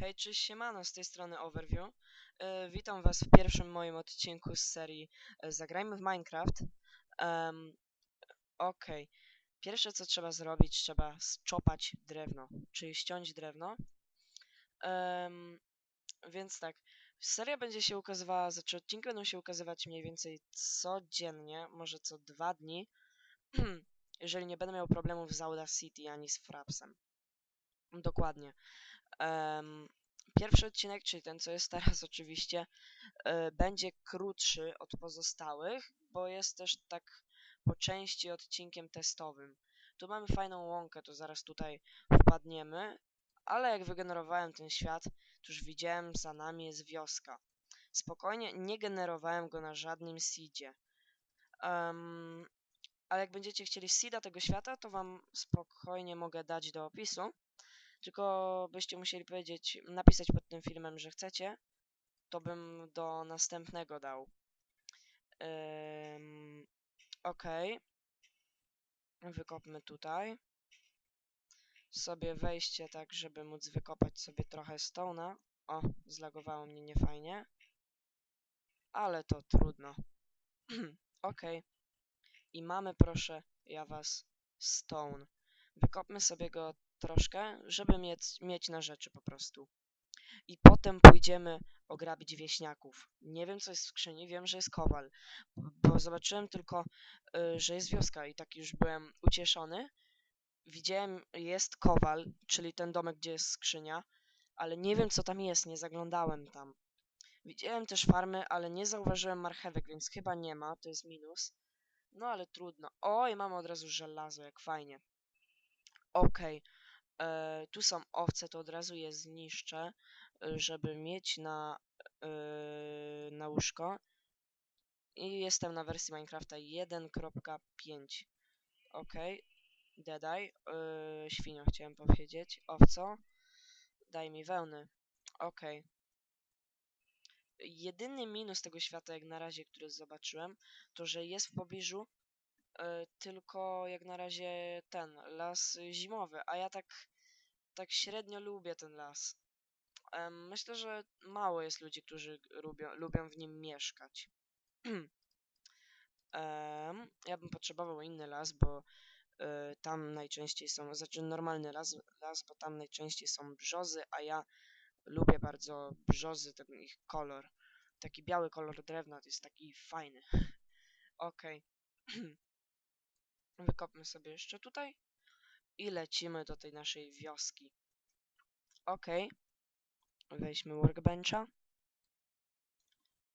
Hej, cześć, siemano, z tej strony Overview. E, witam was w pierwszym moim odcinku z serii e, Zagrajmy w Minecraft. Um, Okej, pierwsze co trzeba zrobić, trzeba zczopać drewno, czyli ściąć drewno. Em, więc tak, seria będzie się ukazywała, znaczy odcinki będą się ukazywać mniej więcej codziennie, może co dwa dni, jeżeli nie będę miał problemów z Audacity ani z Frapsem. Dokładnie. Em, pierwszy odcinek, czyli ten, co jest teraz oczywiście, e, będzie krótszy od pozostałych, bo jest też tak po części odcinkiem testowym. Tu mamy fajną łąkę, to zaraz tutaj wpadniemy, ale jak wygenerowałem ten świat, to już widziałem, za nami jest wioska. Spokojnie, nie generowałem go na żadnym seedzie. Um, ale jak będziecie chcieli seeda tego świata, to wam spokojnie mogę dać do opisu. Tylko byście musieli powiedzieć, napisać pod tym filmem, że chcecie, to bym do następnego dał. Ym, ok. Wykopmy tutaj. Sobie wejście tak, żeby móc wykopać sobie trochę stona. O, zlagowało mnie niefajnie. Ale to trudno. ok. I mamy, proszę, ja was, stone. Wykopmy sobie go troszkę, żeby mieć, mieć na rzeczy po prostu. I potem pójdziemy ograbić wieśniaków. Nie wiem, co jest w skrzyni, wiem, że jest kowal, bo zobaczyłem tylko, y, że jest wioska i tak już byłem ucieszony. Widziałem, jest kowal, czyli ten domek, gdzie jest skrzynia, ale nie wiem, co tam jest, nie zaglądałem tam. Widziałem też farmy, ale nie zauważyłem marchewek, więc chyba nie ma, to jest minus. No ale trudno. Oj, mamy od razu żelazo, jak fajnie. Okej. Okay. E, tu są owce, to od razu je zniszczę, e, żeby mieć na, e, na łóżko. I jestem na wersji Minecrafta 1.5. Ok. Dedaj. Yy, świnio chciałem powiedzieć. Owco. Daj mi wełny. Ok. Jedyny minus tego świata, jak na razie, który zobaczyłem, to że jest w pobliżu tylko jak na razie ten las zimowy, a ja tak, tak średnio lubię ten las. Myślę, że mało jest ludzi, którzy lubią, lubią w nim mieszkać. ja bym potrzebował inny las, bo e, tam najczęściej są, znaczy normalny las, las, bo tam najczęściej są brzozy, a ja lubię bardzo brzozy, ten ich kolor. Taki biały kolor drewna to jest taki fajny. Okej. Okay. Wykopmy sobie jeszcze tutaj. I lecimy do tej naszej wioski. Ok. Weźmy workbencha.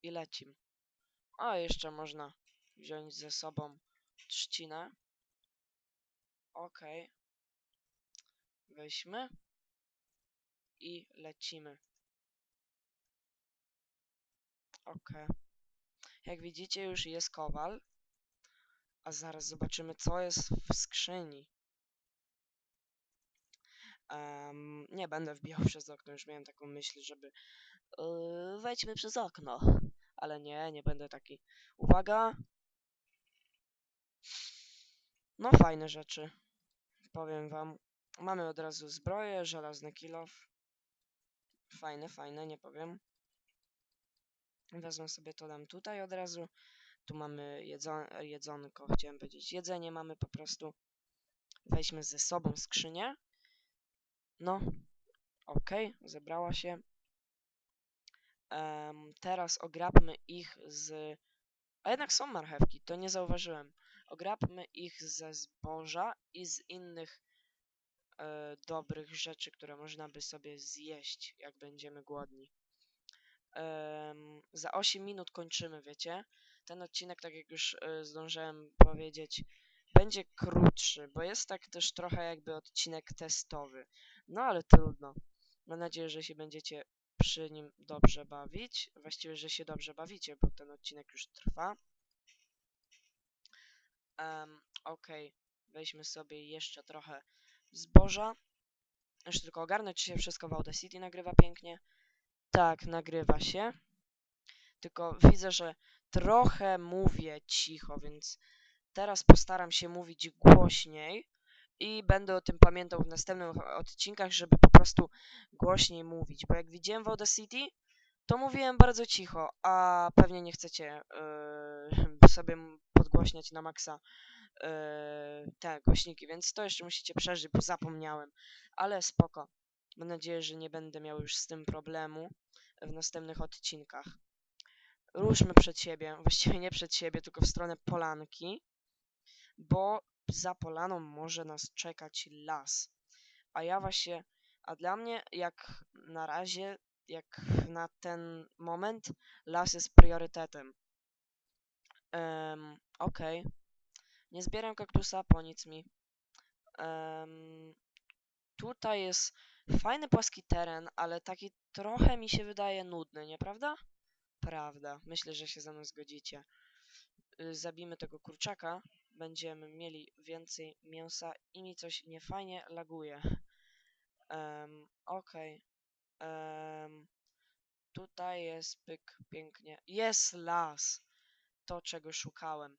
I lecimy. O, jeszcze można wziąć ze sobą trzcinę. Ok. Weźmy. I lecimy. Ok. Jak widzicie już jest kowal. A zaraz zobaczymy, co jest w skrzyni. Um, nie będę wbijał przez okno, już miałem taką myśl, żeby yy, wejdźmy przez okno. Ale nie, nie będę taki. Uwaga! No fajne rzeczy. Powiem wam. Mamy od razu zbroję, żelazny kilof. Fajne, fajne, nie powiem. Wezmę sobie to dam tutaj od razu. Mamy jedzon jedzonko, chciałem powiedzieć. Jedzenie mamy po prostu. Weźmy ze sobą skrzynię. No, ok, zebrała się. Um, teraz ograbmy ich z... A jednak są marchewki, to nie zauważyłem. Ograbmy ich ze zboża i z innych e, dobrych rzeczy, które można by sobie zjeść, jak będziemy głodni. Um, za 8 minut kończymy, wiecie? Ten odcinek, tak jak już y, zdążyłem powiedzieć, będzie krótszy, bo jest tak też trochę jakby odcinek testowy. No ale trudno. Mam nadzieję, że się będziecie przy nim dobrze bawić. Właściwie, że się dobrze bawicie, bo ten odcinek już trwa. Um, ok, weźmy sobie jeszcze trochę zboża. Jeszcze tylko ogarnąć, się wszystko w Audacity nagrywa pięknie. Tak, nagrywa się. Tylko widzę, że trochę mówię cicho, więc teraz postaram się mówić głośniej i będę o tym pamiętał w następnych odcinkach, żeby po prostu głośniej mówić, bo jak widziałem w Audacity, to mówiłem bardzo cicho, a pewnie nie chcecie yy, sobie podgłośniać na maksa yy, te głośniki, więc to jeszcze musicie przeżyć, bo zapomniałem, ale spoko. Mam nadzieję, że nie będę miał już z tym problemu w następnych odcinkach. Ruszmy przed siebie, właściwie nie przed siebie, tylko w stronę polanki, bo za polaną może nas czekać las. A ja właśnie, a dla mnie jak na razie, jak na ten moment, las jest priorytetem. Um, Okej. Okay. Nie zbieram kaktusa, po nic mi. Um, tutaj jest fajny płaski teren, ale taki trochę mi się wydaje nudny, nieprawda? Prawda. Myślę, że się ze mną zgodzicie. Y, zabijmy tego kurczaka. Będziemy mieli więcej mięsa i mi coś niefajnie laguje. Um, Okej. Okay. Um, tutaj jest pyk, pięknie. Jest las! To, czego szukałem.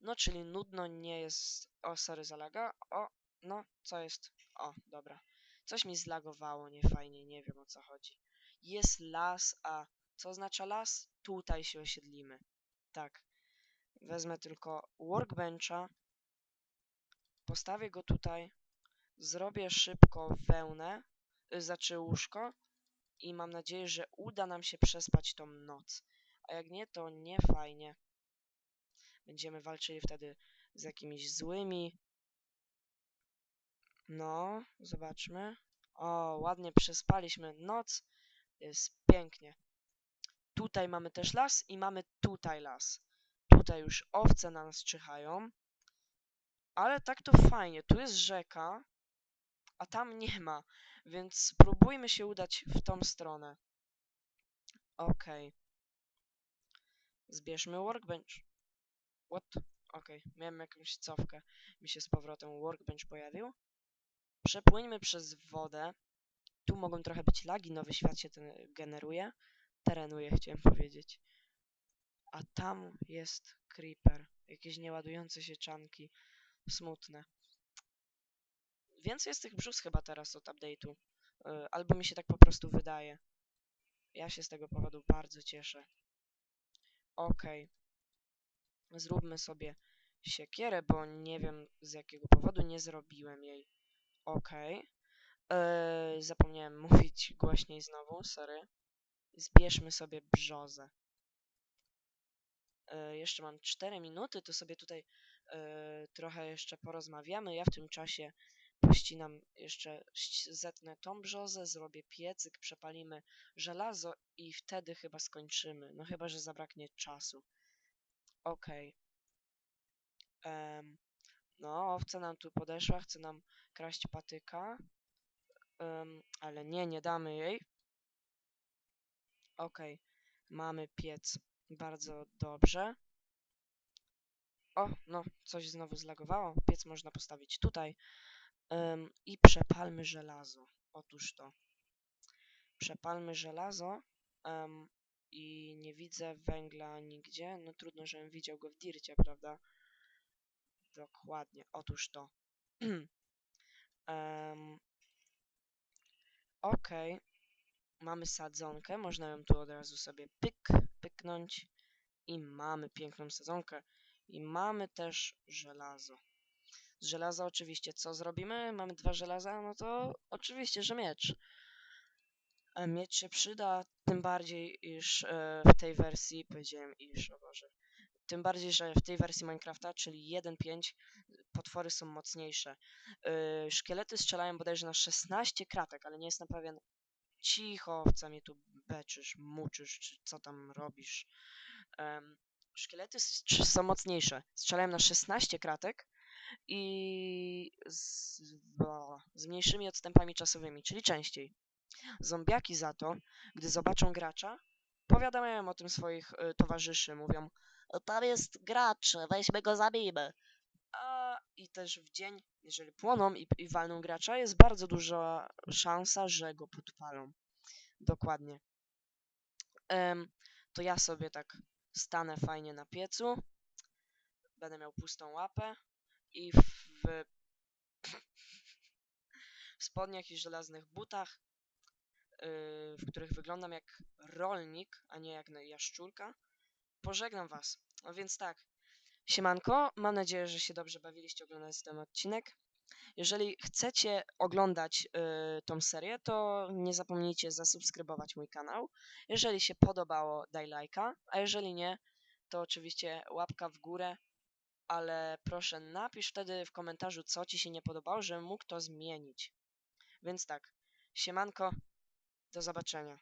No, czyli nudno nie jest... O, sorry, zalaga. O, no, co jest? O, dobra. Coś mi zlagowało niefajnie, nie wiem o co chodzi. Jest las, a co oznacza las? Tutaj się osiedlimy. Tak. Wezmę tylko workbencha, postawię go tutaj, zrobię szybko wełnę, y, znaczy łóżko i mam nadzieję, że uda nam się przespać tą noc. A jak nie, to nie fajnie. Będziemy walczyli wtedy z jakimiś złymi. No, zobaczmy. O, ładnie przespaliśmy noc. Jest pięknie. Tutaj mamy też las i mamy tutaj las. Tutaj już owce na nas czyhają. Ale tak to fajnie. Tu jest rzeka, a tam nie ma. Więc spróbujmy się udać w tą stronę. Okay. Zbierzmy workbench. What? Okay. miałem jakąś cofkę. Mi się z powrotem workbench pojawił. Przepłyńmy przez wodę. Tu mogą trochę być lagi, nowy świat się ten generuje. Terenuje, chciałem powiedzieć. A tam jest creeper. Jakieś nieładujące się czanki. Smutne. Więcej jest tych brzus chyba teraz od update'u. Yy, albo mi się tak po prostu wydaje. Ja się z tego powodu bardzo cieszę. Okej. Okay. Zróbmy sobie siekierę, bo nie wiem z jakiego powodu nie zrobiłem jej. Okej. Okay. Yy, zapomniałem mówić głośniej znowu, sorry. Zbierzmy sobie brzozę. Yy, jeszcze mam 4 minuty, to sobie tutaj yy, trochę jeszcze porozmawiamy. Ja w tym czasie pościnam jeszcze, zetnę tą brzozę, zrobię piecyk, przepalimy żelazo i wtedy chyba skończymy. No chyba, że zabraknie czasu. Okej. Okay. No, owca nam tu podeszła, chce nam kraść patyka. Um, ale nie, nie damy jej. Okay. mamy piec. Bardzo dobrze. O, no, coś znowu zlagowało. Piec można postawić tutaj. I przepalmy żelazo. Otóż to. Przepalmy żelazo. I nie widzę węgla nigdzie. No trudno, żebym widział go w dircie, prawda? Dokładnie. Otóż to. um, Okej. Okay. Mamy sadzonkę. Można ją tu od razu sobie pyk, pyknąć. I mamy piękną sadzonkę. I mamy też żelazo. Z żelaza oczywiście co zrobimy? Mamy dwa żelaza, no to oczywiście, że miecz. E, miecz się przyda, tym bardziej, iż e, w tej wersji, powiedziałem iż, o Boże, tym bardziej, że w tej wersji Minecrafta, czyli 1.5, potwory są mocniejsze. E, szkielety strzelają bodajże na 16 kratek, ale nie jestem pewien. Cicho, owca mnie tu beczysz, muczysz, czy co tam robisz. szkielety są mocniejsze. Strzelają na 16 kratek, i z, z mniejszymi odstępami czasowymi, czyli częściej. Zombiaki za to, gdy zobaczą gracza, powiadamiają o tym swoich y, towarzyszy, mówią tam jest gracz, weźmy go, zabijmy. I też w dzień, jeżeli płoną i, i walną gracza, jest bardzo duża szansa, że go podpalą. Dokładnie. Um, to ja sobie tak stanę fajnie na piecu. Będę miał pustą łapę i w spodniach i żelaznych butach, yy, w których wyglądam jak rolnik, a nie jak jaszczurka, pożegnam was. No więc tak, siemanko, mam nadzieję, że się dobrze bawiliście oglądając ten odcinek. Jeżeli chcecie oglądać y, tą serię, to nie zapomnijcie zasubskrybować mój kanał. Jeżeli się podobało, daj lajka, a jeżeli nie, to oczywiście łapka w górę, ale proszę napisz wtedy w komentarzu, co ci się nie podobało, żebym mógł to zmienić. Więc tak, siemanko, do zobaczenia.